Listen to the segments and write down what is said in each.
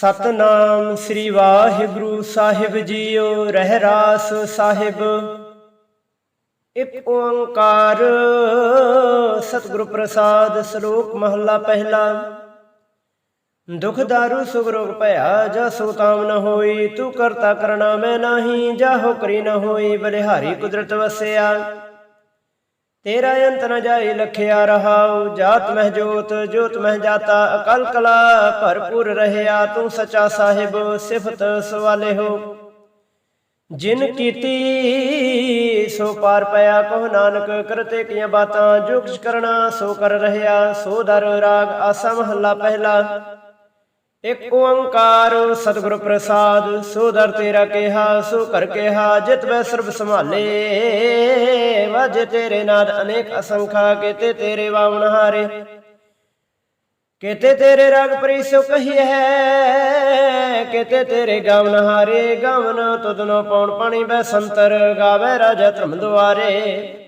ਸਤਨਾਮ ਸ੍ਰੀ ਵਾਹਿਗੁਰੂ ਸਾਹਿਬ ਜੀਓ ਰਹਿ ਰਾਸ ਸਾਹਿਬ। ਇੱਕ ਓੰਕਾਰ ਸਤਿਗੁਰੂ ਪ੍ਰਸਾਦ ਸ਼ਲੋਕ ਮਹੱਲਾ ਪਹਿਲਾ। ਦੁਖ ਦਾਰੂ ਸੁਖ ਰੋਗ ਭਇਆ, ਜਾ ਸੋ ਤਾਮ ਨ ਹੋਈ, ਤੂੰ ਕਰਤਾ ਕਰਣਾ ਮੈਂ ਨਾਹੀ, ਜਾ ਹੋ ਕਰੀ ਨ ਹੋਈ, ਬਲਿਹਾਰੀ ਕੁਦਰਤ ਵਸਿਆ। ਤੇਰਾ ਅੰਤ ਨ ਜਾਏ ਲਖਿਆ ਰਹਾਉ, ਜਾਤ ਮਹਿ ਜੋਤ ਜੋਤ ਮਹਿ ਜਾਤਾ, ਅਕਲ ਕਲਾ ਭਰਪੂਰ ਰਹਿਆ, ਤੂੰ ਸਚਾ ਸਾਹਿਬ, ਸਿਫਤ ਸਵਾਲੇ ਹੋ। ਜਿਨ ਕੀਤੀ ਸੋ ਪਾਰ ਪਿਆ, ਕਹੋ ਨਾਨਕ ਕਰਤੇ ਕੀਆਂ ਬਾਤਾਂ ਜੋ ਕੁਛ ਕਰਨਾ ਸੋ ਕਰ ਰਹਿਆ, ਸੋ ਦਰ ਰਾਗ ਆਸਾ ਮਹੱਲਾ ਪਹਿਲਾ। ਇਕ ਓੰਕਾਰ, ਸਤਿਗੁਰ ਪ੍ਰਸਾਦ, ਸੋ ਦਰ ਤੇਰਾ ਕਿਹਾ, ਸੋ ਕਰ ਕਿਹਾ, ਜਿਤ ਵੈ ਸਰਬ ਸੰਭਾਲੇ। ਵਾਜੇ ਤੇਰੇ ਨਾਦ ਅਨੇਕ ਅਸੰਖਾ, ਕੀਤੇ ਤੇਰੇ ਵਾਵਣ ਹਾਰੇ। ਕੀਤੇ ਤੇਰੇ ਰਾਗ ਪ੍ਰੀ ਸੋ ਕਹੀ ਹੈ ਕੀਤੇ ਤੇਰੇ ਗਾਵਨ ਹਾਰੇ। ਗਾਵਨ ਤੁਧਨੋ ਪੌਣ ਪਾਣੀ ਬੈ ਸੰਤਰ, ਗਾਵੇ ਰਾਜਾ ਧਰਮ ਦੁਆਰੇ।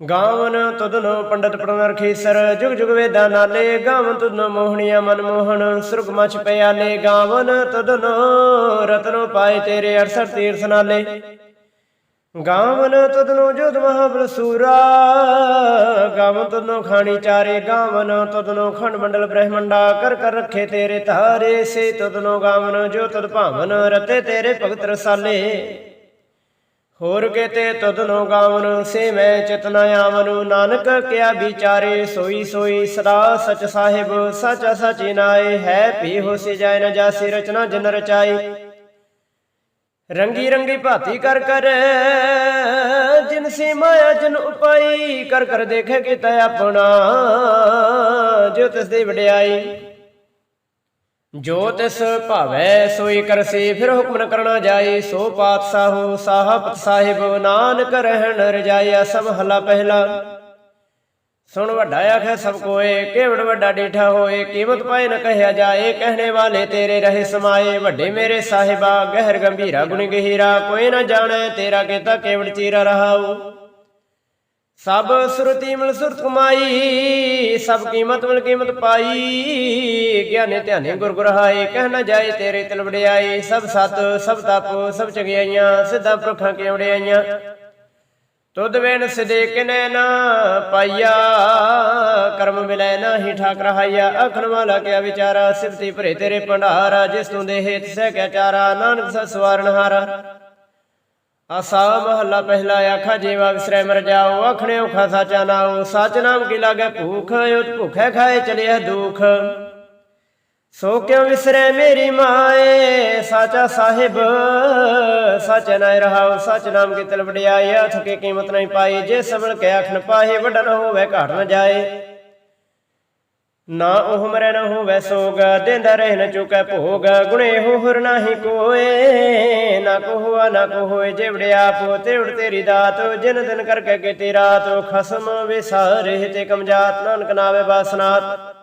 ਗਾਵਨ ਤੁਧਨੋ ਪੰਡਤ ਪ੍ਰਨਰਖੀਸਰ ਜੁਗ ਜੁਗ ਵੇਦਾ ਨਾਲੇ, ਗਾਵਨ ਤੁਧਨੋ ਮੋਹਣੀਆਂ ਮਨ ਮੋਹਣ, ਸੁਰਗ ਮਛ ਗਾਵਨ ਤੁਧਨੋ ਰਤਨੋ ਪਾਏ ਤੇਰੇ 68 ਤੀਰਥ ਨਾਲੇ। ਗਾਵਨ ਤੁਧਨੋ ਜੋਤ ਮਹਾਬਲ ਸੂਰਾ, ਗਾਵਨ ਤੁਧਨੋ ਖਾਣੀ ਚਾਰੇ, ਗਾਵਨ ਤੁਧਨੋ ਖੰਡ ਮੰਡਲ ਬ੍ਰਹਮੰਡਾ, ਕਰ ਕਰ ਰੱਖੇ ਤੇਰੇ ਧਾਰੇ, ਸੇ ਤੁਧਨੋ ਗਾਵਨ ਜੋ ਤੁਧ ਭਾਵਨ ਰਤੇ ਤੇਰੇ ਭਗਤ ਰਸਾਲੇ। ਹੋਰ ਕੇਤੇ ਤੁਧਨੋ ਗਾਵਨ ਸੇ ਮੈਂ ਚਿਤਨਾ ਆਵਨੁ। ਨਾਨਕ ਕਿਆ ਵਿਚਾਰੇ, ਸੋਈ ਸੋਈ ਸਦਾ ਸਚ ਸਾਹਿਬ, ਸਚ ਸਚਿ ਨਾਏ। ਹੈ ਪੀ ਹੋਸੀ ਜਾਇ ਨ ਜਾਸੀ ਰਚਨਾ ਜਨ ਰਚਾਈ ਰੰਗੀ ਰੰਗੀ ਭਾਤੀ ਕਰ ਕਰ, ਜਿਨ ਸੀ ਮਾਇਆ ਜਨ ਉਪਾਈ, ਕਰ ਕਰ ਦੇਖੇ ਕੀਤਾ ਆਪਣਾ ਜੋ ਤਿਸ ਦੀ ਵਡਿਆਈ। ਜੋ ਤਿਸ ਭਾਵੈ, ਸੋਈ ਕਰਸੀ, ਫਿਰ ਹੁਕਮ ਨ ਕਰਨਾ ਜਾਏ ਸੋ ਪਾਤਸ਼ਾਹੋ ਸਾਹਬਤ ਸਾਹਿਬ ਨਾਨਕ ਰਹਿਣ ਰਜਾਇਆ ਸਭ ਹਲਾ ਪਹਿਲਾ। ਸੁਣ ਵੱਡਾ ਆਖੈ ਸਭ ਕੋਏ, ਕੇਵੜ ਵੱਡਾ ਡੇਠਾ ਹੋਏ, ਕੀਮਤ ਪਾਏ ਨ ਕਹਿਆ ਜਾਏ, ਕਹਿਣੇ ਵਾਲੇ ਤੇਰੇ ਰਹੇ ਸਮਾਏ, ਵੱਡੇ ਮੇਰੇ ਸਾਹਿਬਾ, ਗਹਿਰ ਗੰਭੀਰਾ ਗੁਣ ਗਹੀਰਾ, ਕੋਈ ਨ ਜਾਣੈ ਤੇਰਾ ਕੀਤਾ, ਕੇਵੜ ਚੀਰਾ ਰਹਾਉ। ਸਭ ਸੁਰਤੀ ਮਿਲ ਸੁਰਤ ਕਮਾਈ, ਸਭ ਕੀਮਤ ਮਿਲ ਕੀਮਤ ਪਾਈ। ਗਿਆਨੇ ਧਿਆਨੇ ਗੁਰ ਗੁਰਹਾਏ, ਕਹਿ ਨਾ ਜਾਏ ਤੇਰੇ ਤਿਲ ਵਡਿਆਈ ਸਭ ਸਤ, ਸਭ ਤਪ, ਸਭ ਚੰਗਿਆਈਆਂ, ਸਿੱਧਾ ਪੁਰਖਾਂ ਕੇ ਵਡਿਆਈਆਂ? ਤੁਧ ਵੇਨ ਸਿਦੇ ਕਿਨੈ ਨਾ ਪਾਈਆ, ਕਰਮ ਮਿਲੈ ਨਾਹੀ ਠਾਕ ਰਹਾਈਆ ਅਖਣ ਵਾਲਾ ਕਿਆ ਵਿਚਾਰਾ, ਸਿਫਤੀ ਭਰੇ ਤੇਰੇ ਭੰਡਾਰਾ। ਜਿਸ ਤੂੰ ਦੇਹੇ ਸਹਿ ਕਿਆ ਚਾਰਾ, ਨਾਨਕ ਸਾ ਸਵਾਰਨ ਹਾਰਾ। ਆਸਾ ਮਹੱਲਾ ਪਹਿਲਾ ਆਖਾ, ਜੀਵਾ ਵਿਸਰੈ ਮਰ ਜਾਓ, ਆਖਣੇ ਔਖਾ ਸਾਚਾ ਨਾਉ, ਸਚ ਨਾਮ ਕੀ ਲਾਗੇ ਭੂਖ, ਉਤ ਭੁਖੈ ਖਾਏ ਚਲਿਆ ਦੁਖ। ਸੋ ਕਿਉ ਵਿਸਰੈ ਮੇਰੀ ਮਾਏ, ਸਾਚਾ ਸਾਹਿਬ? ਸਚ ਨਾਇ ਰਹਾਉ, ਸਚ ਨਾਮ ਕੀ ਤਲ ਵਡਿਆਈ ਅਥ ਕੇ ਕੀਮਤ ਨਹੀਂ ਪਾਈ, ਜੇ ਸਬਲ ਕੇ ਆਖਣ ਪਾਹੇ, ਵੱਡਾ ਹੋਵੇ ਘਾਟ ਨ ਜਾਏ। ਨਾ ਉਹ ਮਰੈ ਨ ਹੋਵੇ ਸੋਗ, ਦੇਂਦਾ ਰਹਿ ਨ ਚੁਕੈ ਭੋਗ, ਗੁਣੇ ਹੋ ਹਰ ਨਾਹੀ ਕੋਏ। ਨਾ ਕੋ ਹੋਆ ਨਾ ਕੋ ਹੋਏ ਜਿਵੜੇ ਆਪ ਤੇਵੜ ਤੇਰੀ ਦਾਤ, ਜਿਨ ਦਿਨ ਕਰਕੇ ਕੀਤੀ ਰਾਤ, ਖਸਮ ਵਿਸਾਰੇ ਤੇ ਕਮਜਾਤ, ਨਾਨਕ ਨਾਵੇ ਬਾਸਨਾਤ।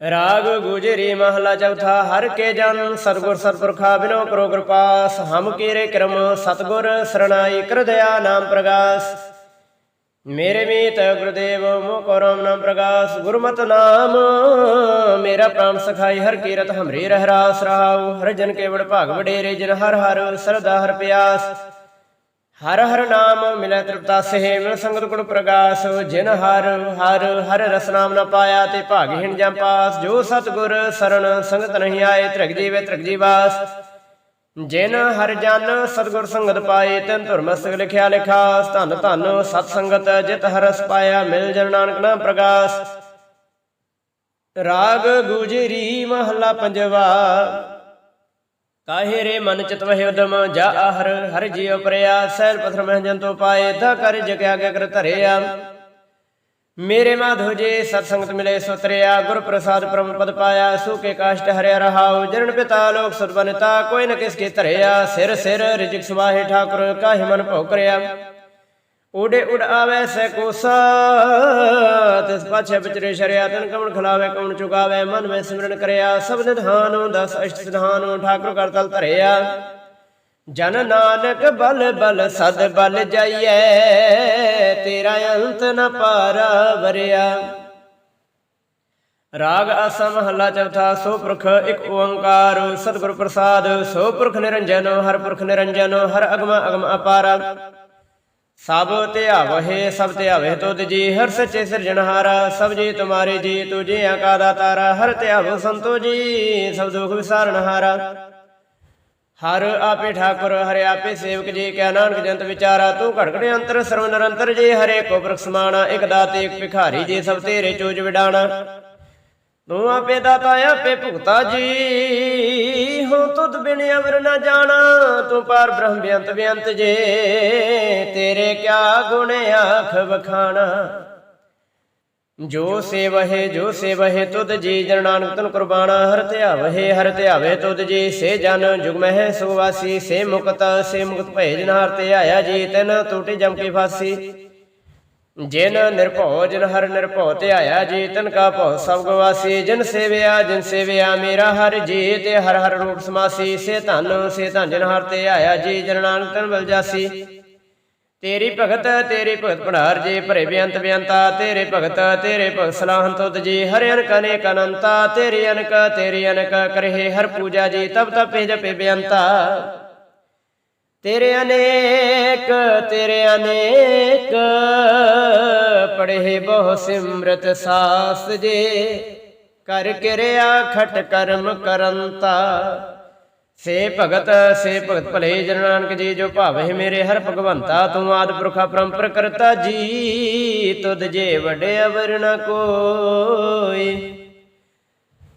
ਰਾਗ ਗੁਜਰੀ ਮਹਲਾ ਚੌਥਾ, ਹਰ ਕੇ ਜਨ ਸਤਗੁਰ ਸਤਪੁਰਖਾ ਬਿਨੋ ਕਰੋ ਕਿਰਪਾਸ, ਹਮ ਕੀਰੇ ਕਰਮ, ਸਤਗੁਰ ਸਰਣਾਈ, ਕਰ ਦਇਆ ਨਾਮ ਪ੍ਰਗਾਸ। ਮੇਰੇ ਮੀਤ ਗੁਰਦੇਵ ਮੋ ਕਰਮ ਨਾਮ ਪ੍ਰਗਾਸ ਗੁਰਮਤਿ ਨਾਮ। ਮੇਰਾ ਪ੍ਰਾਮ ਸਖਾਈ, ਹਰ ਕੀਰਤ ਹਮਰੇ ਰਹਿ ਰਹਾਉ। ਹਰ ਜਨ ਕੇਵੜ ਭਾਗ ਵਡੇਰੇ, ਜਿਨ ਹਰ ਹਰ ਸਰਦਾ ਹਰ ਪਿਆਸ। ਹਰ ਹਰ ਨਾਮ ਮਿਲੈ ਤ੍ਰਿਪਤਾ ਸਹਿ, ਮਿਲ ਸੰਗਤ ਗੁਣ ਪ੍ਰਗਾਸ। ਜਿਨ ਹਰ ਹਰ ਹਰ ਰਸ ਨਾਮ ਨ ਪਾਇਆ, ਤੇ ਭਾਗਹੀਣ ਜਮ ਪਾਸ। ਜੋ ਸਤਗੁਰ ਸਰਣ ਸੰਗਤ ਨਹੀਂ ਆਏ, ਤ੍ਰਿਗ ਜੀਵੇ ਤ੍ਰਿਗ ਜੀਵਾਸ ਜਿਨ ਹਰ ਜਨ ਸਤਗੁਰ ਸੰਗਤ ਪਾਏ, ਤਨ ਧੁਰ ਮਸਤਕ ਲਿਖਿਆ ਲਿਖਾਸ ਧੰਨ ਧੰਨ ਸਤ ਸੰਗਤ ਜਿਤ ਹਰਸ ਪਾਇਆ, ਮਿਲ ਜਨ ਨਾਨਕ ਨਾਮ ਪ੍ਰਗਾਸ। ਰਾਗ ਗੁਜਰੀ ਮਹਲਾ ਪੰਜਵਾ, ਕਾਹੇ ਰੇ ਮਨ ਚਿਤ ਵਹਿ ਉਦਮ, ਜਾ ਹਰ ਹਰ ਜੀਉ ਪ੍ਰਿਆ ਸਹਿਲ ਪਥਰ ਮਹਿ ਜੰਤੋ ਪਾਏ ਤਾ ਕਰ ਜਗਿਆ ਗਿਆ ਕਰ ਧਰਿਆ। ਮੇਰੇ ਮਾਧੋ ਜੀ, ਸਤ ਸੰਗਤ ਮਿਲੇ ਸੁਤਰਿਆ ਗੁਰ ਪ੍ਰਸਾਦ ਪਰਮ ਪਦ ਪਾਇਆ ਸੂਕੇ ਕਾਸ਼ਟ ਹਰਿਆ ਰਹਾਉ ਜਰਨ ਪਿਤਾ ਲੋਕ ਸੁਤ ਕੋਈ ਨ ਕਿਸ ਕੀ ਧਰਿਆ, ਸਿਰ ਸਿਰ ਰਿਜਕ ਸੁਵਾਹੇ ਠਾਕੁਰ, ਕਾਹਿ ਮਨ ਭਉ ਕਰਿਆ ਉਡੇ ਉਡ ਆਵੇ ਸੈ ਕੋਸਾ, ਤਿਸ ਪਾਛੇ ਵਿਚਰੇ ਸ਼ਰਿਆ, ਤਨ ਕਮਣ ਖਲਾਵੇ ਕਮਣ ਚੁਕਾਵੇ ਮਨ ਮੈਂ ਸਿਮਰਨ ਕਰਿਆ, ਸਭ ਨਿਧਾਨੁ, ਦਸ ਅਸ਼ਟ ਸਿਧਾਨੁ, ਠਾਕੁਰ ਕਰ ਤਲ ਧਰਿਆ। ਜਨ ਨਾਨਕ ਬਲ ਬਲ ਸਦ ਬਲ ਜਾਈਐ, ਤੇਰਾ ਅੰਤ ਨ ਪਾਰਾ ਵਰਿਆ। ਰਾਗ ਆਸਾ ਮਹੱਲਾ ਚੌਥਾ, ਸੋ ਪੁਰਖ ਇੱਕ ਓੰਕਾਰ, ਸਤਿਗੁਰ ਪ੍ਰਸਾਦ, ਸੋ ਪੁਰਖ ਨਿਰੰਜਨ, ਹਰ ਪੁਰਖ ਨਿਰੰਜਨ, ਹਰ ਅਗਮ ਅਗਮ ਅਪਾਰਾ। ਸਭ ਧਿਆਵਹਿ ਸਭ ਧਿਆਵਹਿ ਤੁਧ ਜੀ, ਹਰ ਸੱਚੇ ਸਿਰਜਣਹਾਰਾ ਸਭ ਜੀ ਤੁਮਾਰੇ ਜੀ, ਤੁਝੇ ਆਕਾ ਦਾਤਾਰਾ, ਹਰ ਧਿਆਵੋ ਸੰਤੋ ਜੀ, ਸਭ ਦੁਖ ਵਿਸਾਰਣਹਾਰਾ ਹਰ ਆਪੇ ਠਾਕੁਰ, ਹਰਿ ਆਪੇ ਸੇਵਕ, ਜੀ ਕਿਆ ਨਾਨਕ ਜੰਤ ਵਿਚਾਰਾ, ਤੂੰ ਘੜਕੜੇ ਅੰਤਰ, ਸਰਵ ਨਿਰੰਤਰ, ਜੀ ਹਰੇ ਕੋ ਬ੍ਰਖ ਸਮਾਣਾ, ਇਕ ਦਾਤੇ, ਇਕ ਭਿਖਾਰੀ, ਜੀ ਸਭ ਤੇਰੇ ਚੋਜ ਵਿਡਾਣਾ। ਤੂੰ ਆਪੇ ਦਾਤਾ, ਆਪੇ ਭੁਗਤਾ ਜੀ ਹੋ ਤੁਧ ਬਿਨ ਅਵਰ ਨਾ ਜਾਣਾ। ਤੂੰ ਪਾਰ ਬ੍ਰਹਮ ਬੇਅੰਤ ਬੇਅੰਤ ਜੇ, ਤੇਰੇ ਕਿਆ ਗੁਣ ਆਖ ਵਖਾਣਾ। ਜੋ ਸੇਵਹਿ ਜੋ ਸੇਵਹਿ, ਤੁਧ ਜੀ ਜਨ ਨਾਨਕ ਤਨ ਕੁਰਬਾਨਾ, ਹਰ ਧਿਆਵਹਿ ਹਰ ਧਿਆਵੇ ਤੁਧ ਜੀ, ਸੇ ਜਨ ਜੁਗਮਹਿ ਸੁਵਾਸੀ, ਸੇ ਮੁਕਤ ਸੇ ਮੁਕਤ ਭੈ ਜਨ ਹਰ ਤੇ ਆਇਆ ਜੀ, ਤਨ ਟੂਟੀ ਜਮ ਕੀ ਫਾਸੀ। ਜਿਨ ਨਿਰਭਉ, ਜਿਨ ਹਰ ਨਿਰਭਉ ਤੇ ਆਇਆ ਜੀ, ਤਨ ਕਾ ਭਉ ਸਭ ਗਵਾਸੀ। ਜਿਨ ਸੇਵਿਆ ਜਿਨ ਸੇਵਿਆ, ਮੇਰਾ ਹਰ ਜੀ ਤੇ ਹਰ ਹਰ ਰੂਪ ਸਮਾਸੀ। ਸੇ ਧਨ ਸੇ ਧਨ ਜਨ ਹਰ ਤੇ ਆਇਆ ਜੀ, ਜਨ ਨਾਨਕ ਤਨ ਬਲ ਜਾਸੀ ਤੇਰੀ ਭਗਤ ਤੇਰੀ ਭਗਤ ਭੰਡਾਰ ਜੀ, ਭਰੇ ਬੇਅੰਤ ਬੇਅੰਤਾ, ਤੇਰੇ ਭਗਤ ਤੇਰੇ ਭਗਤ ਸਲਾਹਨ ਤੁਧ ਜੀ, ਹਰਿ ਅਨਕ ਅਨੇਕ ਅਨੰਤਾ, ਤੇਰੀ ਅਨਕ ਤੇਰੀ ਅਨਕ ਕਰਹਿ ਹਰ ਪੂਜਾ ਜੀ ਤਬ ਤਪੇ ਜਪੇ ਬੇਅੰਤਾ। ਤੇਰੇ ਅਨੇਕ ਤੇਰੇ ਅਨੇਕ, ਪੜ੍ਹੇ ਬਹੁ ਸਿਮਰਤ ਸਾਸ ਜੇ, ਕਰ ਕਿਰਿਆ ਖਟ ਕਰਮ ਕਰੰਤਾ। ਸੇ ਭਗਤ ਸੇ ਭਗਤ, ਭਲੇ ਜਨ ਨਾਨਕ ਜੀ, ਜੋ ਭਾਵੇ ਮੇਰੇ ਹਰ ਭਗਵੰਤਾ, ਤੂੰ ਆਦ ਪੁਰਖਾ ਪਰੰਪਰ ਕਰਤਾ ਜੀ ਤੁਧ ਜੇ ਵਡੇ ਅਵਰ ਨ ਕੋਈ।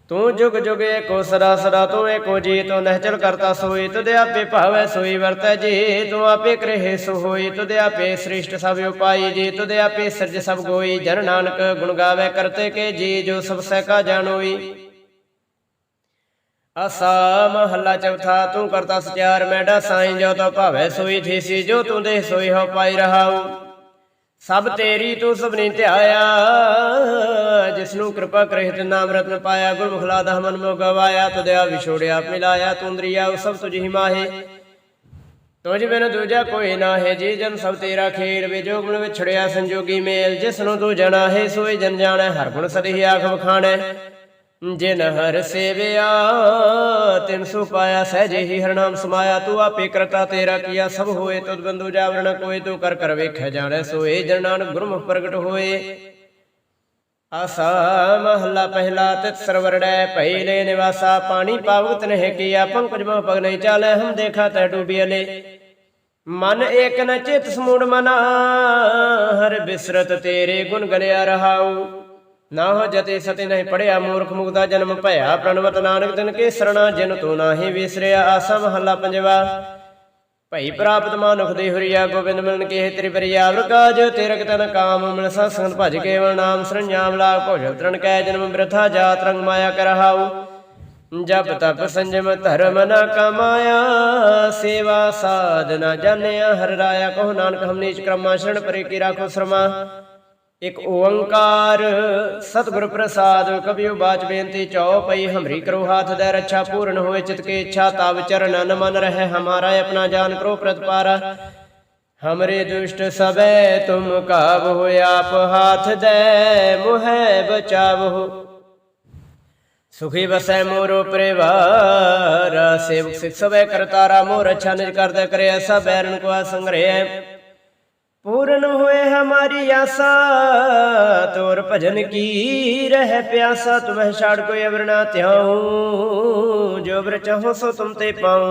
ਤੂੰ ਜੁਗ ਜੁਗ ਏਕੋ ਸਦਾ ਸਦਾ ਤੂੰ ਏਕੋ ਜੀ, ਤੂੰ ਨਹਿਚਲ ਕਰਤਾ ਸੋਈ, ਤੁਧ ਆਪੇ ਭਾਵੈ ਸੋਈ, ਵਰਤੈ ਜੀ, ਤੂੰ ਆਪੇ ਕਰੇ ਸੋ ਹੋਈ ਤੁਧ ਆਪੇ ਸ੍ਰਿਸ਼ਟ ਸਭ ਉਪਾਈ ਜੀ, ਤੁਧ ਆਪੇ ਸਿਰਜ ਸਭ ਗੋਈ, ਜਨ ਨਾਨਕ ਗੁਣ ਗਾਵੇ ਕਰਤੇ ਕੇ ਜੀ, ਜੋ ਸਭ ਸਹਿ ਕਾ ਜਾਣੋਈ। ਆਸਾ ਮਹੱਲਾ ਚੌਥਾ, ਤੂੰ ਕਰਤਾ ਸਚਿਆਰ ਮੈਡਾ, ਸਾਈਂ ਜੋ ਤੋ ਭਾਵੈ ਸੋਈ ਥੀਸੀ ਜੋ ਤੂੰ ਦੇ ਸੋਈ ਹੋ ਪਾਈ ਰਹਾਉ। ਸਭ ਤੇਰੀ ਤੂੰ ਸਭਨੀ ਧਿਆਇਆ ਜਿਸ ਨੂੰ ਕਿਰਪਾ ਕਰੇ ਨਾਮ ਰਤਨ ਪਾਇਆ ਗੁਰ ਮੁਖਲਾਦਾ ਮਨ ਮੋ ਗਵਾਇਆ ਤੁਧਿਆ ਵਿਛੋੜਿਆ ਮਿਲਾਇਆ ਤੁੰਦਰੀਆ ਸਭ ਤੁਝ ਹੀ ਮਾਹੇ। ਤੁਝ ਬਿਨ ਦੂਜਾ ਕੋਈ ਨਾ ਹੈ ਜੀ ਜਨ ਸਭ ਤੇਰਾ ਖੇੜ ਵੇ ਜੋ ਗੁਣ ਵਿਛੜਿਆ ਸੰਜੋਗੀ ਮੇਲ ਜਿਸ ਨੂੰ ਤੂੰ ਜਣਾ ਹੈ ਸੋਈ ਜਨ ਜਾਣੈ, ਹਰ ਗੁਣ ਸਦਹੀ ਆਖ ਵਖਾਣੈ ਜਿਨ ਹਰ ਸੇਵਿਆ, ਤਿਨ ਸੋ ਪਾਇਆ ਸਹਿਜੇ ਹੀ ਹਰ ਨਾਮ ਸਮਾਇਆ, ਤੂੰ ਆਪੇ ਕਰਤਾ ਤੇਰਾ ਕੀਆ, ਸਭ ਹੋਏ ਤੁਧ ਬੰਦੂ ਜਾਵਰਣ ਕੋਈ ਤੂੰ ਕਰ ਕਰ ਵੇਖੈ ਜਾਣੈ ਸੋਏ, ਜਨ ਨਾਨਕ ਗੁਰਮੁਖ ਪ੍ਰਗਟ ਹੋਏ। ਆਸਾ ਮਹੱਲਾ ਪਹਿਲਾ ਤਿਤ ਸਰਵਰੜੈ ਪਹਿਲੇ ਨਿਵਾਸਾ, ਪਾਣੀ ਪਾਵਤ ਨਹਿ ਕੀਆ, ਪੰਕਜ ਮਹ ਪਗ ਨਹੀਂ ਚਾਲੈ, ਹਮ ਦੇਖਾ ਤੈ ਡੂਬੀਲੇ ਮਨ ਏਕ ਨ ਚਿਤ ਸਮੂੜ ਮਨਾ, ਹਰ ਬਿਸਰਤ ਤੇਰੇ ਗੁਣ ਗਲਿਆ ਰਹਾਉ। ਨਾ ਹੋ ਜਤੇ ਸਤੇ ਨਹੀਂ ਪੜਿਆ ਮੂਰਖ ਮੁਗਦਾ ਜਨਮ ਭਇਆ ਪ੍ਰਣਵਤ ਨਾਨਕ ਦਿਨ ਕੇ ਸਰਣਾ ਜਿਨ ਤੂੰ ਨਾਹੀ ਵਿਸਰਿਆ ਆਸਾ ਮਹੱਲਾ ਪੰਜਵਾ। ਭਈ ਪ੍ਰਾਪਤ ਮਾਨੁਖ ਦੇ ਹਰੀਆ ਗੋਬਿੰਦ ਮਿਲਨ ਕੇ ਤੇਰੀ ਵਰਕਾਜ ਤੇਰਕ ਤਨ ਕਾਮ ਮਿਲ ਸੰਸੰਤ ਭਜ ਕੇਵਲ ਨਾਮ ਸਰੰਜਾਮ ਲਾ ਭੋਜਨ ਤਰਨ ਕੈ ਜਨਮ ਬ੍ਰਥਾ ਜਾਤ ਰੰਗ ਮਾਇਆ ਕਰਹਾਉ ਜਪ ਤਪ ਸੰਜਮ ਧਰਮ ਨ ਕਮਾਇਆ, ਸੇਵਾ ਸਾਧ ਨ ਜਾਣਿਆ, ਹਰ ਰਾਇਆ ਕਹੋ ਨਾਨਕ ਹਮ ਨੀਚ ਕਰਮਾ, ਸ਼ਰਣ ਪਰੇ ਕੀ ਰਾਖੋ ਸ਼ਰਮਾ। ਇਕ ਓੰਕਾਰ, ਸਤਿਗੁਰ ਪ੍ਰਸਾਦ ਕਬਿਉ ਬਾਚ ਬੇਨਤੀ ਚਉ ਪਈ, ਹਮਰੀ ਕਰੋ ਹਾਥ ਦੇ ਰੱਛਾ, ਪੂਰਨ ਹੋਏ ਚਿਤ ਕੇ ਇੱਛਾ ਤਬ ਚਰਨ ਨ ਮਨ ਰਹਿ ਹਮਾਰਾ ਆਪਣਾ ਜਾਨ ਕਰੋ ਪ੍ਰਤਪਾਰਾ। ਹਮਰੇ ਦੁਸ਼ਟ ਸਬੈ ਤੁਮ ਕਾਬਹੁ ਆਪ ਹਾਥ ਦੇ ਮੁਹਿ ਬਚਾਵਹੁ ਸੁਖੀ ਵਸੈ ਮੋਰੋ ਪਰਿਵਾਰ, ਸੇਵਕ ਸਿਖ ਸਬੈ ਕਰਤਾਰਾ, ਮੋਰ ਅੱਛਾ ਨਿਜ ਕਰਦਾ ਕਰੇ ਸਭ ਬੈਰਨ ਕੋ ਸੰਗ੍ਰਹਿ ਪੂਰਨ ਹੋਏ ਹਮਾਰੀ ਆਸਾ, ਤੋਰ ਭਜਨ ਕੀ ਰਹਿ ਪਿਆਸਾ ਤੁਮਹਿ ਛਾੜ ਕੋਈ ਅਵਰ ਨਾ ਧਿਆਉ, ਜੋ ਬਰ ਚਾਹੋ ਸੋ ਤੁਮ ਤੇ ਪਾਉ।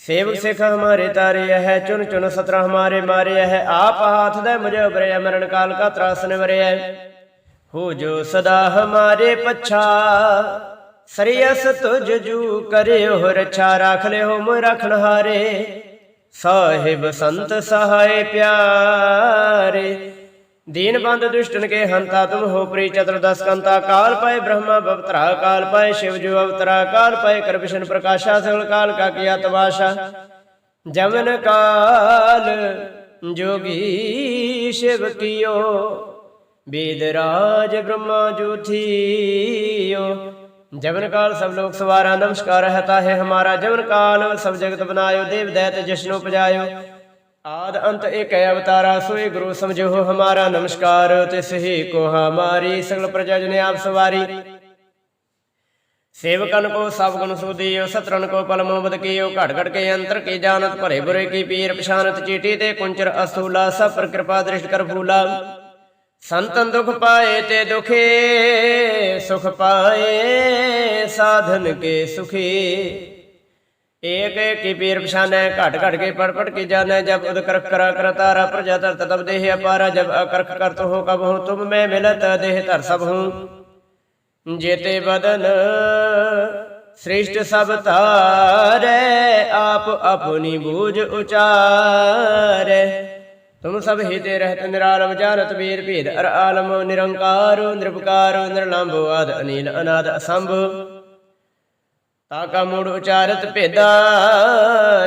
ਸੇਵਕ ਸਿਖ ਹਮਾਰੇ ਤਾਰੇ ਹੈ ਚੁਨ ਚੁਨ ਸਤਰਾ ਹਮਾਰੇ ਮਾਰੇ ਹੈ, ਆਪ ਹਾਥ ਦੇ ਮੁਝੇ ਉਬਰਿਆ ਮਰਨ ਕਾਲ ਕਾ ਤਰਾਸ ਨਿਵਰਿਆ ਹੋ। ਜੋ ਸਦਾ ਹਮਾਰੇ ਪਛਾ, ਸਰੀਅਸ ਤੁਜ ਜੂ ਕਰਿਓ, ਰਛਾ ਰਾਖ ਲਿਓ ਮੋਇ ਰਖਣ ਹਾਰੇ ਸਾਹਿਬ ਸੰਤ ਸਹਾਇ ਪਿਆਰੇ। ਦੀਨਬੰਦ ਦੁਸ਼ਟਨ ਕੇ ਹੰਤਾ ਤੁਮ ਹੋ ਪ੍ਰੀ ਚਤੁਰਦਸ ਕੰਤਾ। ਕਾਲ ਪਏ ਬ੍ਰਹਮਾ ਬਵਤਰਾ, ਕਾਲ ਪਏ ਸ਼ਿਵ ਜੋ ਅਵਤਰਾ, ਕਾਲ ਪਏ ਕਰਵਿਸ਼ਨ ਪ੍ਰਕਾਸ਼ਾ, ਸਗਲ ਕਾਲ ਕਾ ਕੀਆ ਤਮਾਸ਼ਾ ਜਮਨ ਕਾਲ ਜੋਗੀ ਸ਼ਿਵ ਕੀਓ, ਬੇਦ ਰਾਜ ਬ੍ਰਹਮਾ ਜੋਥੀਓ। ਜਵਨ ਕਾਲ ਸਭ ਲੋਕ ਸਵਾਰਾ, ਨਮਸਕਾਰ ਹੈ ਤਾਹੇ ਹਮਾਰਾ ਜਵਨ ਕਾਲ ਸਭ ਜਗਤ ਬਨਾਇਓ, ਦੇਵ ਦੈਤ ਜਿਸ਼ਨੋ ਪਜਾਇਓ। ਆਦ ਅੰਤ ਏਕ ਅਵਤਾਰਾ, ਸੋਏ ਗੁਰੂ ਸਮਝੋ ਹਮਾਰਾ ਨਮਸਕਾਰ। ਤਿਸ ਹੀ ਕੋ ਹਮਾਰੀ ਸਗਲ ਪ੍ਰਜਾ ਜਨ ਆਪ ਸਵਾਰੀ। ਸੇਵਕਨ ਕੋ ਸਭ ਗੁਣ ਸੁਦੀਓ ਸਤਰਨ ਕੋ ਪਲਮ ਬਦ ਕੀਓ। ਘੜ ਘੜ ਕੇ ਅੰਤਰ ਕੀ ਜਾਣਤ ਭਰੇ ਬੁਰੇ ਕੀ ਪੀਰ ਪਛਾਨਤ, ਚੀਟੀ ਤੇ ਕੁੰਚਰ ਅਸੂਲਾ, ਸਭ ਪਰ ਕਿਰਪਾ ਦ੍ਰਿਸ਼ਟ ਕਰ ਫੂਲਾ ਸੰਤਨ ਦੁਖ ਪਾਏ ਤੇ ਦੁਖੇ, ਸੁਖ ਪਾਏ, ਸਾਧਨ ਕੇ ਸੁਖੀ। ਏਕ ਏਕ ਕੀ ਪੀਰ ਪਛਾਨੈ, ਘਟ ਘਟ ਕੇ ਪੜ ਪੜ ਕੇ ਜਾਣੈ ਜਬ ਉਦ ਕਰਕ ਕਰਾ ਕਰਤਾਰਾ ਪ੍ਰਜਾ ਤਰ ਤਬ ਦੇਹ ਅਪਾਰਾ, ਜਬ ਅਕਰਕ ਕਰਤ ਹੋ ਕਬ ਹੋ, ਤੁਮ ਮੈਂ ਮਿਲਤ ਦੇਹ ਧਰ ਸਭ ਹੂੰ। ਜੇਤੇ ਬਦਨ ਸ੍ਰਿਸ਼ਟ ਸਭ ਧਾਰੈ, ਆਪ ਆਪਣੀ ਬੂਝ ਉਚਾਰੈ। ਤੁਮ ਸਭ ਹਿਤੇ ਰਹਿਤ ਨਿਰਾਲਮ ਜਾਣਤ ਵੇਦ ਭੇਦ ਅਰ ਆਲਮ ਨਿਰੰਕਾਰ ਨਿਰਭਕਾਰ ਨਿਰਲੰਭ ਆਦ ਅਨੀਲ ਅਨਾਦ ਅਸੰਭ। ਤਾ ਕਾ ਮੂੜ ਉਚਾਰਤ ਭੇਦਾ,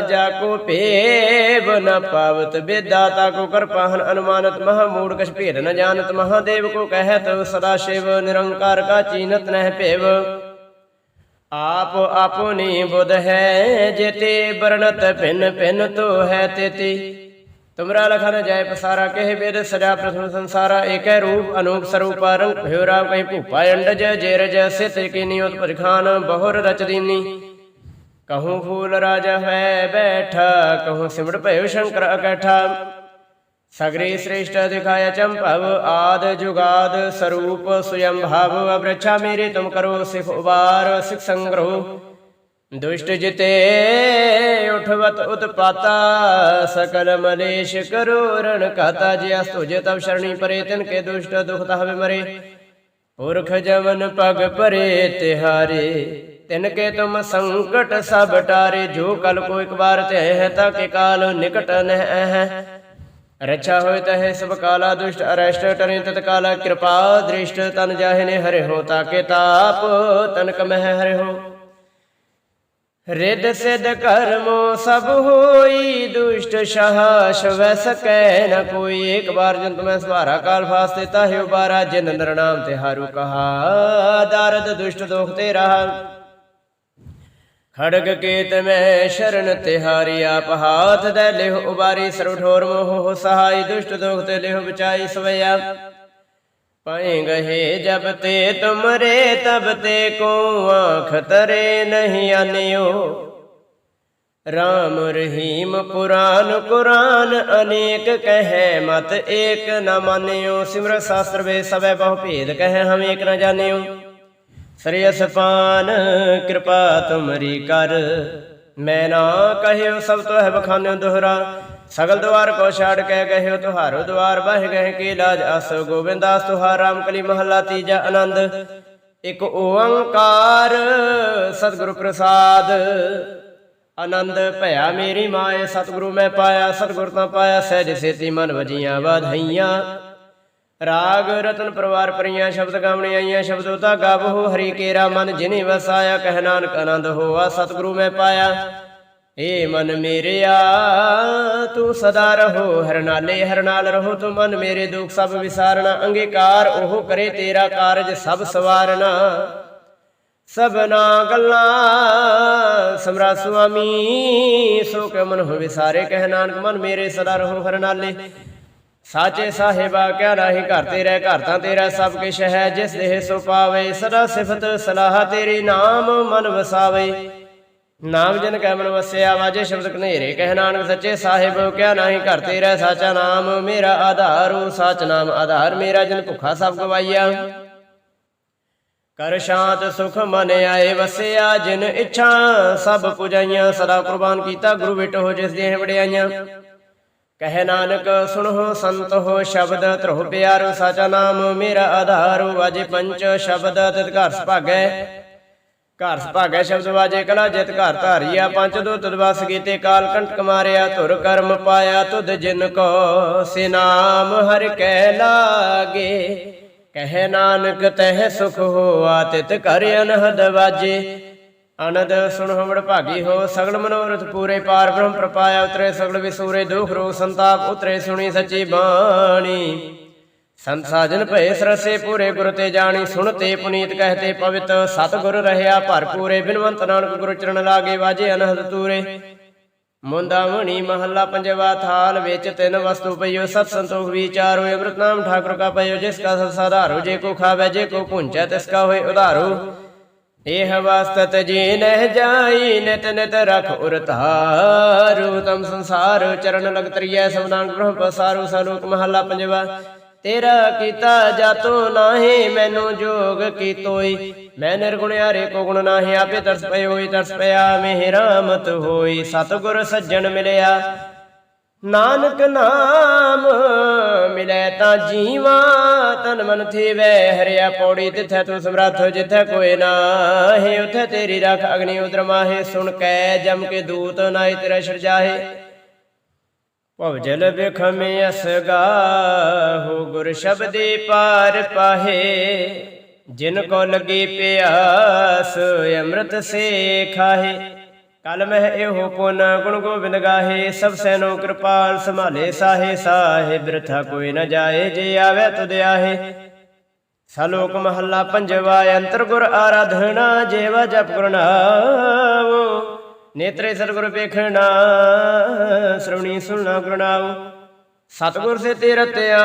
ਜਾ ਕੋ ਭੇਵ ਨ ਪਾਵਤ ਬੇਦਾ, ਤਾ ਕੋ ਕਰਪਾਹਨ ਅਨੁਮਾਨਤ ਮਹਾ ਮੂੜ, ਕਛ ਭੇਦ ਨ ਜਾਣਤ ਮਹਾਦੇਵ ਕੋ ਕਹਿਤ, ਸਦਾ ਸ਼ਿਵ ਨਿਰੰਕਾਰ ਕਾ ਚੀਨਤ ਨਹਿ ਭੇਵ। ਆਪ ਆਪੋ ਨੀ ਬੁਧ ਹੈ, ਜੇਤੇ ਬਰਨਤ ਭਿੰਨ ਭਿੰਨ ਤੋ ਹੈ ਤੁਮਰਾ ਲਖਨ ਜੈ ਪਸਾਰਾ, ਕਹਿ ਬੇਦ ਸਜਾ ਪ੍ਰਥਮ ਸੰਸਾਰਾ, ਏਕੈ ਰੂਪ ਅਨੂਪ ਸਰੂਪ ਰੰਗ ਭਇਓ ਰਾਮ ਕਹੀ ਭੂਪਾ ਅੰਡਜ ਜੇਰਜ ਸਿਤ ਕੀ ਨਿਯਤ ਪਰਖਾਨ ਬਹੁਰ ਰਚ ਦੀਨੀ। ਕਹੂੰ ਫੂਲ ਰਾਜਾ ਹੈ ਬੈਠਾ, ਕਹੂੰ ਸਿਮੜ ਭਇਓ ਸ਼ੰਕਰ ਅਕੈਠਾ। ਸਗਰੀ ਸ੍ਰੇਸ਼ਟ ਦਿਖਾਇਆ ਚੰਪਵ ਆਦ ਜੁਗਾਦ ਸਰੂਪ ਸੁਯੰ ਭਾਵ ਅਬ੍ਰਛਾ ਮੇਰੇ ਤੁਮ ਕਰੋ ਸਿਖ ਉਬਾਰ, ਸਿਖ ਦੁਸ਼ਟ ਜਿਤੇ ਉਠਵਤ ਉਤਪਾਤਾ, ਸਕਲ ਮਲੇਸ਼ ਕਰੋ ਰਣ ਕਾਤਾ ਜੇ ਅਸਤੁ ਜੇ ਤਬ ਸ਼ਰਣੀ ਪਰੇ, ਤਿਨ ਕੇ ਦੁਸ਼ਟ ਦੁਖ ਤਹਵੇ ਮਰੇ ਪੁਰਖ ਜਮਨ ਪਗ ਪਰੇ ਤਿਹਾਰੇ, ਤਿਨ ਕੇ ਤੁਮ ਸੰਕਟ ਸਭ ਟਾਰੇ, ਜੋ ਕਲ ਕੋ ਇੱਕ ਬਾਰ ਤੇ ਹੈ ਤਾ ਕੇ ਕਾਲ ਨਿਕਟ ਨਹਿ। ਹੈ ਰਛਾ ਹੋਇ ਤਹਿ ਸਭ ਕਾਲਾ ਦੁਸ਼ਟ ਅਰੈਸ਼ਟ, ਟਰੇ ਤਤ ਕਾਲਾ ਕਿਰਪਾ ਦ੍ਰਿਸ਼ਟ, ਤਨ ਜਾਹਿ ਨੇ ਹਰਿ ਹੋ ਤਾਕੇ ਤਾਪ ਤਨਕ ਮਹਿ ਹਰਿ ਹੋ। ਰਿਦ ਸਿਧ ਕਰਮੋ ਸਭ ਹੋਈ, ਦੁਸ਼ਟ ਸ਼ਹਾਸ਼ ਵੈ ਸਕੈ ਨ ਕੋਈ। ਇੱਕ ਵਾਰ ਜੰਤ ਮੈਂ ਸਵਾਰਾ ਕਾਲ ਫਾਸਤੇ ਤਾਹਿ ਉਬਾਰਾ, ਜਿਨ ਨਰਨਾਮ ਤੇ ਹਾਰੂ ਕਹਾ। ਦਰਦ ਦੁਸ਼ਟ ਦੋਖ ਤੇ ਰਹਾ ਖੜਗ ਕੇਤ ਮੈਂ ਸ਼ਰਨ ਤਿਹਾਰੀ, ਆਪ ਹਾਥ ਦੇ ਲਿਹ ਉਬਾਰੀ ਸਰਵ ਠੋਰ ਮੋਹ ਸਹਾਈ, ਦੁਸ਼ਟ ਦੋਖ ਤੇ ਲਿਹ ਬਚਾਈ ਸਵਿਆ ਪਾਏ ਗਏ ਜਬ ਤੇ ਤੁਮਰੇ, ਤਬ ਤੇ ਕੋ ਆਂਖ ਤਰੇ ਨਹੀਂ ਆਨਿਓ ਰਾਮ ਰਹੀਮ ਪੁਰਾਨ ਕੁਰਾਨ ਅਨੇਕ ਕਹੈ ਮਤ ਏਕ ਨ ਮਾਨਿਓ। ਸਿਮਰ ਸ਼ਾਸਤਰ ਵੇ ਸਭੈ ਬਹੁ ਭੇਦ ਕਹੈ ਹਮ ਏਕ ਨ ਜਾਣਿਓ। ਸ੍ਰੇਯਸ ਪਾਨ ਕਿਰਪਾ ਤੁਮਰੀ ਕਰ। ਮੈਂ ਨਾ ਕਹਿਓ ਸਭ ਤੋਂ ਹੈ ਬਖਾਨਿਓ ਦੋਹਰਾ। ਸਗਲ ਦਵਾਰ ਕੋ ਛਾੜ ਕੇ ਗਹਿਓ ਤੁਹਾਰੋ ਦਵਾਰ, ਬਹਿ ਗਏ ਕੀ ਲਾਜ ਅਸ, ਗੋਬਿੰਦਾਸ ਤੁਹਾਰ, ਰਾਮ ਕਲੀ ਮਹੱਲਾ ਤੀਜਾ ਆਨੰਦ। ਇੱਕ ਓੰਕਾਰ ਸਤਿਗੁਰੂ ਪ੍ਰਸਾਦ। ਆਨੰਦ ਭਇਆ ਮੇਰੀ ਮਾਏ, ਸਤਿਗੁਰੂ ਮੈਂ ਪਾਇਆ, ਸਤਿਗੁਰ ਤਾਂ ਪਾਇਆ, ਸਹਿਜ ਸੇਤੀ ਮਨ ਵਜੀਆਂ ਵਧਾਈਆਂ। ਰਾਗ ਰਤਨ ਪਰਵਾਰ ਪਰੀਆਂ, ਸ਼ਬਦ ਗਾਵਣੇ ਆਈਆਂ, ਸ਼ਬਦੋ ਤਾਂ ਗਾਵੋ, ਹਰੀ ਕੇਰਾ ਮਨ ਜਿਨੇ ਵਸਾਇਆ, ਕਹਿ ਨਾਨਕ ਆਨੰਦ ਹੋਆ, ਸਤਿਗੁਰੂ ਮੈਂ ਪਾਇਆ। ਏ ਮਨ ਮੇਰਿਆ, ਤੂੰ ਸਦਾ ਰਹੋ ਹਰਨਾਲੇ ਹਰਨਾਲ ਰਹੋ, ਤੂੰ ਮਨ ਮੇਰੇ ਦੁੱਖ ਸਭ ਵਿਸਾਰਣਾ ਅੰਗੀਕਾਰ ਉਹ ਕਰੇ ਤੇਰਾ ਕਾਰਜ ਸਭ ਸਵਾਰਨਾ। ਸਭਨਾ ਗੱਲਾਂ, ਸਮਰਾ ਸੁਆਮੀ ਸੋ ਕੇ ਮਨ ਹੋ ਵਿਸਾਰੇ ਕਹਿ ਨਾਨਕ ਮਨ ਮੇਰੇ ਸਦਾ ਰਹੋ ਹਰਨਾਲੇ ਸਾਚੇ ਸਾਹਿਬਾ, ਕਿਆ ਨਾਹੀ, ਘਰ ਤੇ ਰਹਿ ਘਰ ਤਾਂ ਤੇਰਾ ਸਭ ਕਿਛ ਹੈ, ਜਿਸ ਦੇਹ ਸੋ ਪਾਵੇ, ਸਦਾ ਸਿਫਤ ਸਲਾਹ ਤੇਰੇ ਨਾਮ ਮਨ ਵਸਾਵੇ। ਨਾਮ ਜਨ ਕੈ ਮਨ ਵਸਿਆ, ਵਾਜੇ ਸ਼ਬਦ ਕਨੇਰੇ ਕਹਿ ਨਾਨਕ ਸੱਚੇ ਸਾਹਿਬ, ਕਿਆ ਨਾਹੀ ਘਰ ਰਹਿ ਸਾਚਾ ਨਾਮ। ਮੇਰਾ ਆਧਾਰੂ ਸਾਚ ਨਾਮ ਆਧਾਰ। ਮੇਰਾ ਜਨ ਭੁੱਖਾ ਸਭ ਗਵਾਈਆ। ਕਰ ਸ਼ਾਂਤ ਸੁਖ ਮਨ ਆਏ ਵਸਿਆ, ਜਿਨ ਇੱਛਾ ਸਭ ਪੁਜਾਈਆਂ। ਸਦਾ ਕੁਰਬਾਨ ਕੀਤਾ ਗੁਰੂ ਵਿਟੋ ਜਿਸ ਦੀਆਂ ਵਡਿਆਈਆਂ। ਕਹਿ ਨਾਨਕ, ਸੁਣੋ ਸੰਤ ਹੋ ਸ਼ਬਦ ਧਰੋ ਪਿਆਰੋ ਸਾਚਾ ਨਾਮ। ਮੇਰਾ ਆਧਾਰੋ ਵਾਜੇ ਪੰਚ ਸ਼ਬਦ, ਤਿਤ ਘਰ ਸੁਭਾਗੈ। ਘਰ ਸੁਭਾਗੈ ਸ਼ਬਦ ਵਾਜੇ, ਕਲਾ ਜਿਤ ਘਰ ਧਾਰੀਆ, ਪੰਜ ਦੋ ਤਦਵਾਸ ਕੀਤੇ, ਕਾਲ ਕੰਟਕ ਮਾਰਿਆ, ਧੁਰ ਕਰਮ ਪਾਇਆ, ਤੁਧ ਜਿਨ ਕੋ ਸੇ ਨਾਮ ਹਰਿ ਕਹਿ ਲਾਗੇ। ਕਹਿ ਨਾਨਕ, ਤਹਿ ਸੁਖ ਹੋਆ, ਤਿਤ ਕਰ ਅਨਹਦ ਵਾਜੇ। ਅਨੰਦ ਸੁਣ ਹਮੜ ਭਾਗੀ ਹੋ, ਸਗਲ ਮਨੋਰਥ ਪੂਰੇ ਪਾਰ, ਬ੍ਰਹਮ ਪ੍ਰਪਾਇਆ ਉਤਰੇ, ਸਗਲ ਵਿਸੂਰੇ, ਦੁਖ ਰੋ ਸੰਤਾਪ ਉਤਰੇ, ਸੁਣੀ ਸੱਚੀ ਬਾਣੀ। ਸੰਸਾਜਨ ਭਏ ਸਰਸੇ ਪੂਰੇ ਗੁਰ ਤੇ ਜਾਣੀ, ਸੁਣ ਤੇ ਪੁਨੀਤ ਕਹਤੇ ਪਵਿੱਤ। ਸਤ ਰਹਿਆ ਭਰਪੂਰੇ, ਬਿਨਵੰਤ ਨਾਨਕ ਗੁਰੂ ਚਰਨ ਲਾਗੇ ਵਾਜੇ ਅਨਹਦ ਤੂਰੇ। ਮੁੰਦਾ ਮਣੀ ਮਹੱਲਾ ਪੰਜਵਾ ਥਾਲ ਵਿੱਚ ਤਿੰਨ ਵਸਤੂ ਪਈਓ, ਸਤ ਸੰਤੋਖ ਵਿਚਾਰੋ ਅੰਮ੍ਰਿਤ ਨਾਮ ਠਾਕੁਰ ਕਾ ਪਈਓ, ਜਿਸ ਕਾ ਸਤ ਸਾਧਾਰੋ, ਜੇ ਕੋ ਖਾਵੇ, ਜੇ ਕੋ ਪੁੰਚੈ ਤਿਸ ਕਾ ਹੋਏ ਉਧਾਰੋ। ਇਹ ਵਸਤਤ ਜੀ ਨਹਿ ਜਾਈ, ਨਿਤ ਨਿਤ ਰਖ ਉਰ ਧਾਰੂ। ਤਮ ਸੰਸਾਰ ਚਰਨ ਲਗ ਤਰੀਐ ਸਬਦਾਨ ਗ੍ਰਹ ਪਸਾਰੂ ਸਲੋਕ ਮਹੱਲਾ ਪੰਜਵਾ। ਤੇਰਾ ਕੀਤਾ ਜਾਤੋ ਨਾਹੀ, ਮੈਨੂੰ ਜੋਗ ਕੀ ਤੋਈ ਮੈਂ ਨਿਰਗੁਣ ਕੋ ਗੁਣ ਨਾਹੀ, ਆਪੇ ਤਰਸ ਪਈ ਹੋਈ, ਤਰਸ ਪਿਆ, ਮੇਹਿ ਹੋਈ। ਸਤਿਗੁਰ ਸੱਜਣ ਮਿਲਿਆ, ਨਾਨਕ ਨਾਮ ਮਿਲੇ ਤਾਂ ਜੀਵਾ, ਤਨ ਮਨ ਥੀਵੈ, ਹਰਿਆ ਪੌੜੀ ਤਿਥੈ ਤੂੰ ਸਮਰੱਥ, ਜਿਥੈ ਕੋਈ ਨਾਹੀ, ਉਥੇ ਤੇਰੀ ਰਖ ਅਗਨੀ ਉਦਰ ਮਾਹੇ। ਸੁਣ ਕੈ ਜਮ ਕੇ ਦੂਤ ਨਾਈ ਤੇਰਾ ਸਰਜਾਹੇ ਭਵ ਜਲ ਬਿਖਮੇ ਅਸਗਾ ਹੋ ਗੁਰ ਸ਼ਬਦੇ ਪਾਰ ਪਾਹੇ। ਜਿਨ ਕੋ ਲਗੀ ਪਿਆਸ, ਅੰਮ੍ਰਿਤ ਸੇ ਖਾਹੇ। ਕਲ ਮਹਿ ਇਹੋ ਪੁਨ, ਗੁਣ ਗੋਬਿੰਦ ਗਾਹੇ। ਸਭ ਸੈਨੋ ਕਿਰਪਾਲ ਸੰਭਾਲੇ ਸਾਹੇ ਸਾਹੇ ਬਿਰਥਾ ਕੋਈ ਨ ਜਾਏ, ਜੇ ਆਵੇ ਤੁਧ ਆਹੇ। ਸਲੋਕ ਮਹੱਲਾ ਪੰਜਵਾ, ਅੰਤਰ ਗੁਰ ਆਰਾਧਨਾ, ਜੇਵਾ ਜਪ ਗੁਰ ਨਾਮ ਨੇਤਰੇ ਸਰਗੁਰ ਵੇਖਣਾ, ਸ਼੍ਰਵਣੀ ਸੁਣਨਾ ਗੁਰਨਾਉ। ਸਤਗੁਰ ਸੇ ਤੇ ਰਤਿਆ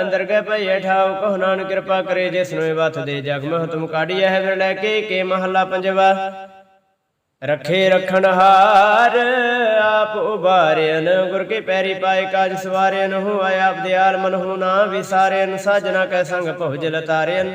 ਅੰਦਰ ਗਏ ਭਈ ਠਾਉ ਕਹੁ ਨਾਨਕ ਕਿਰਪਾ ਕਰੇ, ਜਿਸ ਨੂੰ ਇਹ ਦੇ ਜਗ ਮਹ ਤੁਮ ਕਾਢੀਐ ਹੈ, ਫਿਰ ਲੈ ਕੇ ਕੇ ਮਹੱਲਾ ਪੰਜਵਾ। ਰਖੇ ਰਖਣ ਹਾਰ, ਆਪ ਉਬਾਰਿਆਨ ਗੁਰ ਕੇ ਪੈਰੀ ਪਾਏ ਕਾਜ ਸਵਾਰਿਆਨ ਹੋ ਆਇਆ ਆਪ ਦਿਆਲ ਮਨ ਹੋ ਨਾ ਵਿਸਾਰਿਆਨ ਸਾਜਣਾ ਕੈ ਸੰਗ ਭੁਜਲ ਤਾਰਿਆਨ